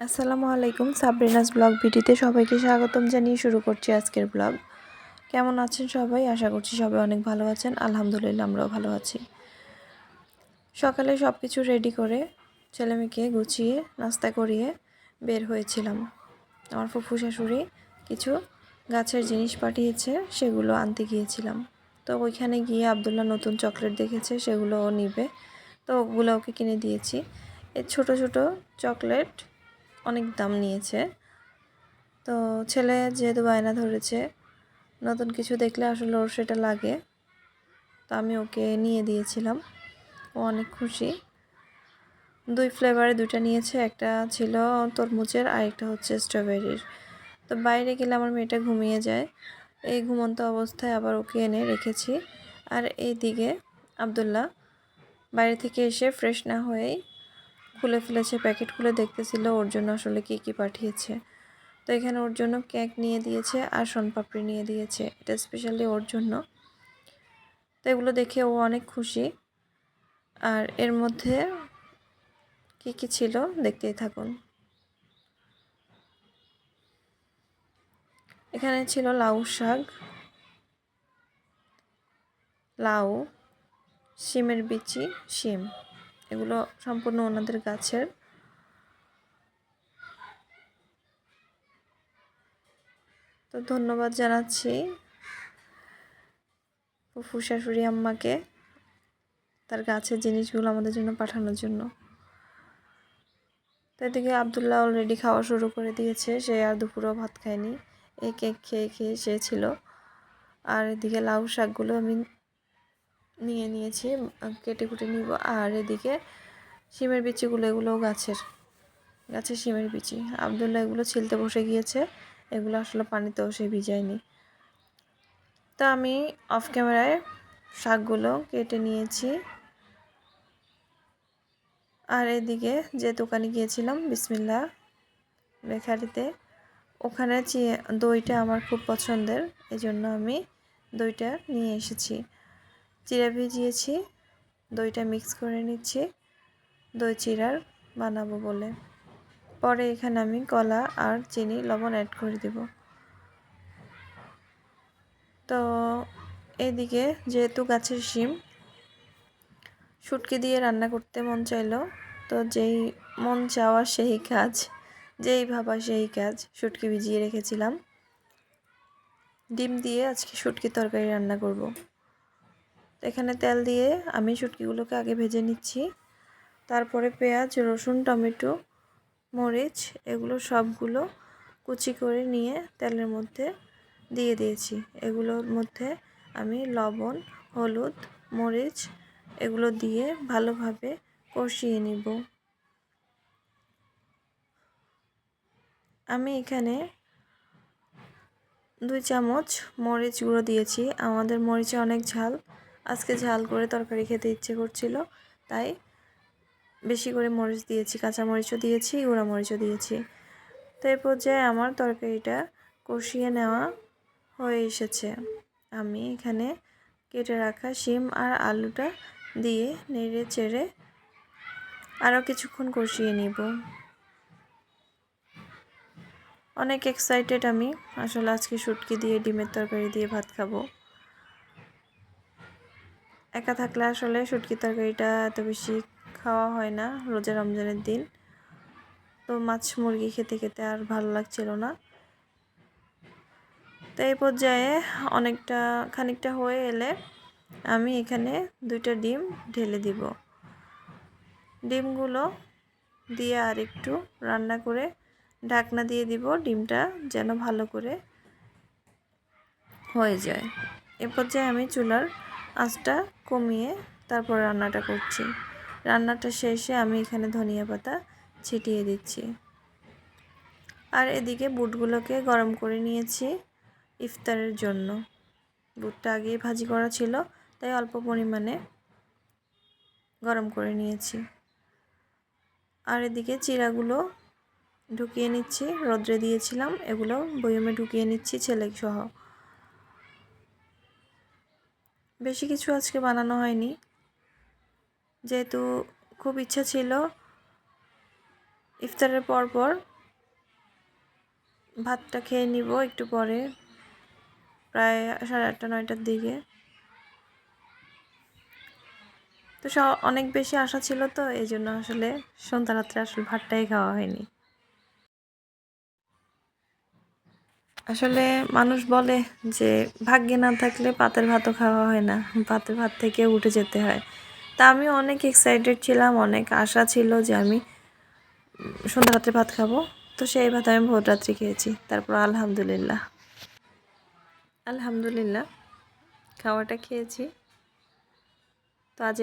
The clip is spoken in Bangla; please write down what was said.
আসসালামু আলাইকুম, সাবরিনাস ব্লগ ভিডিওতে সবাইকে স্বাগতম জানিয়ে শুরু করছি আজকের ব্লগ। কেমন আছেন সবাই? আশা করছি সবাই অনেক ভালো আছেন। আলহামদুলিল্লাহ, আমরাও ভালো আছি। সকালে সব কিছু রেডি করে ছেলে মেয়েকে গুছিয়ে, নাস্তা করিয়ে বের হয়েছিলাম। আমার ফুফু শাশুড়ি কিছু গাছের জিনিস পাঠিয়েছে, সেগুলো আনতে গিয়েছিলাম। তো ওইখানে গিয়ে আবদুল্লাহ নতুন চকলেট দেখেছে, সেগুলো ও নিবে। তো ওগুলো ওকে কিনে দিয়েছি। এই ছোট ছোট চকলেট অনেক দাম নিয়েছে। তো ছেলে যেহেতু বায়না ধরেছে, নতুন কিছু দেখলে আসলে ওর সেটা লাগে। তো আমি ওকে নিয়ে দিয়েছিলাম। ও অনেক খুশি। দুই ফ্লেভারে দুটা নিয়েছে, একটা ছিল তরমুজের আর একটা হচ্ছে স্ট্রবেরির তো বাইরে গেলে আমার মেয়েটা ঘুমিয়ে যায়। এই ঘুমন্ত অবস্থায় আবার ওকে এনে রেখেছি। আর এই দিকে আবদুল্লাহ, বাইরে থেকে এসে ফ্রেশ না হয়েই খুলে ফেলেছে, প্যাকেট খুলে দেখতেছিল ওর জন্য আসলে কি কি পাঠিয়েছে। তো এখানে ওর জন্য কেক নিয়ে দিয়েছে আর শনপাপড়ি নিয়ে দিয়েছে, এটা স্পেশালি ওর জন্য। তো এগুলো দেখে ও অনেক খুশি। আর এর মধ্যে কি কি ছিল দেখতেই থাকুন। এখানে ছিল লাউ শাক, লাউ, শিমের বিচি, শিম। এগুলো সম্পূর্ণ ওনাদের গাছের। তো ধন্যবাদ জানাচ্ছি ফুফু শাশুড়ি আম্মাকে তার গাছের জিনিসগুলো আমাদের জন্য পাঠানোর জন্য। তো এদিকে আবদুল্লাহ অলরেডি খাওয়া শুরু করে দিয়েছে, সে আর দুপুরেও ভাত খায়নি। এই কেক খেয়ে খেয়ে সে ছিল। আর এদিকে লাউ শাকগুলো আমি নিয়ে নিয়েছি কেটে কুটে নিব। আর এদিকে শিমের বিচিগুলো এগুলো গাছের গাছের শিমের বিচি। আবদুল্লাহ এগুলো ছিলতে বসে গিয়েছে, এগুলো আসলে পানিতেও সে ভিজায়নি। তো আমি অফ ক্যামেরায় শাকগুলো কেটে নিয়েছি। আর এদিকে যে দোকানে গিয়েছিলাম, বিসমিল্লা বেকারিতে, ওখানে দইটা আমার খুব পছন্দের, এজন্য আমি দইটা নিয়ে এসেছি। চিরা ভিজিয়েছি, দইটা মিক্স করে নিচ্ছি, দই চিরার বানাবো বলে। পরে এখানে আমি কলা আর চিনি, লবণ অ্যাড করে দেব। তো এদিকে যেহেতু গাছের শিম, শুটকি দিয়ে রান্না করতে মন চাইলো, তো যেই মন চাওয়া সেই কাজ, যেই ভাবা সেই কাজ শুটকি ভিজিয়ে রেখেছিলাম। ডিম দিয়ে আজকে শুটকি তরকারি রান্না করব। এখানে তেল দিয়ে আমি শুটকিগুলোকে আগে ভেজে নিচ্ছি। তারপরে পেঁয়াজ, রসুন, টমেটো, মরিচ এগুলো সবগুলো কুচি করে নিয়ে তেলের মধ্যে দিয়ে দিয়েছি। এগুলোর মধ্যে আমি লবণ, হলুদ, মরিচ এগুলো দিয়ে ভালোভাবে কষিয়ে নিব। আমি এখানে দুই চামচ মরিচ গুঁড়ো দিয়েছি। আমাদের মরিচে অনেক ঝাল আজকে ঝাল করে তরকারি খেতে ইচ্ছে করছিল, তাই বেশি করে মরিচ দিয়েছি, কাঁচা মরিচও দিয়েছি, গুঁড়া মরিচও দিয়েছি। তো এই পর্যায়ে আমার তরকারিটা কষিয়ে নেওয়া হয়ে এসেছে। আমি এখানে কেটে রাখা শিম আর আলুটা দিয়ে নেড়ে চেড়ে আরও কিছুক্ষণ কষিয়ে নিব। অনেক এক্সাইটেড আমি, আসলে আজকে শুটকি দিয়ে, ডিমের তরকারি দিয়ে ভাত খাব। একা থাকলে আসলে শুটকি তরকারিটা এত বেশি খাওয়া হয় না রোজা রমজানের দিন। তো মাছ মুরগি খেতে খেতে আর ভালো লাগছিল না। তো এই পর্যায়ে অনেকটা, খানিকটা হয়ে এলে আমি এখানে দুইটা ডিম ঢেলে দিব। ডিমগুলো দিয়ে আর একটু রান্না করে ঢাকনা দিয়ে দিব ডিমটা যেন ভালো করে হয়ে যায়। এ পর্যায়ে আমি চুলার আঁচটা কমিয়ে তারপর রান্নাটা করছি। রান্নাটা শেষে আমি এখানে ধনিয়া পাতা ছিটিয়ে দিচ্ছি। আর এদিকে বুটগুলোকে গরম করে নিয়েছি ইফতারের জন্য। বুটটা আগে ভাজি করা ছিল, তাই অল্প পরিমাণে গরম করে নিয়েছি। আর এদিকে চিরাগুলো ঢুকিয়ে নিচ্ছি, রোদ্রে দিয়েছিলাম, এগুলো বয়মে ঢুকিয়ে নিচ্ছি ছেলে সহ বেশি কিছু আজকে বানানো হয়নি। যেহেতু খুব ইচ্ছা ছিল ইফতারের পর পর ভাতটা খেয়ে নিব একটু পরে, প্রায় সাড়ে আটটা, নয়টার দিকে। তো অনেক বেশি আশা ছিল তো, এই জন্য আসলে সন্ধ্যা রাত্রে আসলে ভাতটাই খাওয়া হয়নি। আসলে মানুষ বলে যে, ভাগ্যে না থাকলে পাতের ভাতও খাওয়া হয় না, পাতের ভাত থেকে উঠে যেতে হয়। তা আমি অনেক এক্সাইটেড ছিলাম, অনেক আশা ছিল যে আমি সন্ধ্যা রাত্রে ভাত খাব। তো সেই ভাত আমি ভোর রাত্রে খেয়েছি। তারপর আলহামদুলিল্লাহ। আলহামদুলিল্লাহ, খাওয়াটা খেয়েছি। তো আজ